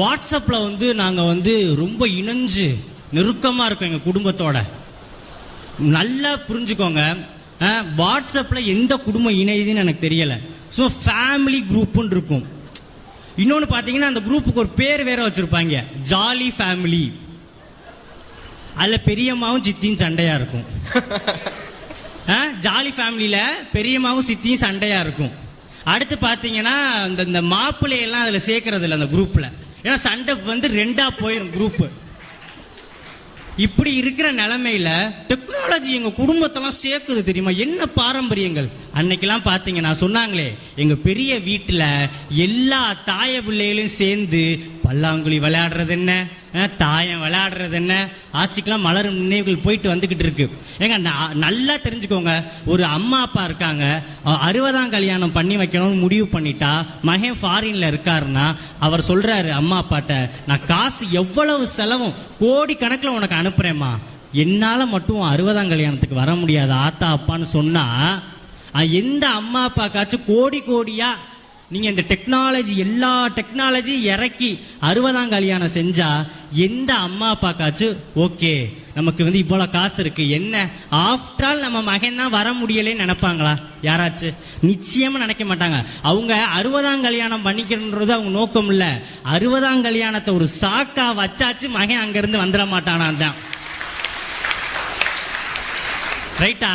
வாட்ஸ்அப்பில் வந்து நாங்கள் வந்து ரொம்ப இணைஞ்சு நெருக்கமாக இருக்கோம் எங்கள் குடும்பத்தோட. நல்லா புரிஞ்சுக்கோங்க. வாட்ஸ்அப்பில் எந்த குடும்பம் இணையுதுன்னு எனக்கு தெரியலை. ஸோ ஃபேமிலி குரூப்புன்னு இருக்கும். இன்னொன்று பார்த்தீங்கன்னா அந்த குரூப்புக்கு ஒரு பேர் வேற வச்சிருப்பாங்க. ஜாலி ஃபேமிலி அதில் பெரியம்மாவும் சித்தியும் சண்டையாக இருக்கும். ஜாலி ஃபேமிலியில் பெரியம்மாவும் சித்தியும் சண்டையாக இருக்கும். அடுத்து பார்த்தீங்கன்னா இந்த இந்த மாப்பிள்ளையெல்லாம் அதில் சேர்க்கறது இல்லை அந்த குரூப்பில் ஏன்னா சண்டை வந்து ரெண்டாக போயிடும் குரூப்பு இப்படி இருக்கிற நிலைமையில டெக்னாலஜி எங்கள் குடும்பத்தெல்லாம் சேர்க்குது தெரியுமா? என்ன பாரம்பரியங்கள்? அன்னைக்கெல்லாம் பாத்தீங்கன்னா சொன்னாங்களே எங்கள் பெரிய வீட்டில் எல்லா தாய பிள்ளைகளையும் சேர்ந்து பல்லாங்குழி விளையாடுறது என்ன? தாயம் விளையாடுறது என்ன? ஆட்சிக்கெல்லாம் மலரும் நினைவுகள் போயிட்டு வந்துக்கிட்டு இருக்கு. ஏங்க நல்லா தெரிஞ்சுக்கோங்க ஒரு அம்மா அப்பா இருக்காங்க அறுபதாம் கல்யாணம் பண்ணி வைக்கணும்னு முடிவு பண்ணிட்டா மகன் ஃபாரின்ல இருக்காருன்னா அவர் சொல்றாரு அம்மா அப்பாட்ட நான் காசு எவ்வளவு செலவும் கோடி கணக்கில் உனக்கு அனுப்புறேம்மா. என்னால் மட்டும் அறுபதாம் கல்யாணத்துக்கு வர முடியாது ஆத்தா அப்பான்னு சொன்னா எந்த அம்மா அப்பாக்காச்சும் கோடி கோடியா? நீங்க இந்த டெக்னாலஜி எல்லா டெக்னாலஜி இறக்கி அறுபதாம் கல்யாணம் செஞ்சா எந்த அம்மா அப்பாக்காச்சும் ஓகே நமக்கு வந்து இவ்வளவு காசு இருக்கு என்ன? ஆஃப்டர் ஆல் நம்ம மகன் தான் வர முடியலைன்னு நினைப்பாங்களா? யாராச்சும் நிச்சயமா நினைக்க மாட்டாங்க. அவங்க அறுபதாம் கல்யாணம் பண்ணிக்கணுன்றது அவங்க நோக்கம் இல்ல. அறுபதாம் கல்யாணத்தை ஒரு சாக்கா வச்சாச்சு மகன் அங்கேருந்து வந்துட மாட்டானா தான் ரைட்டா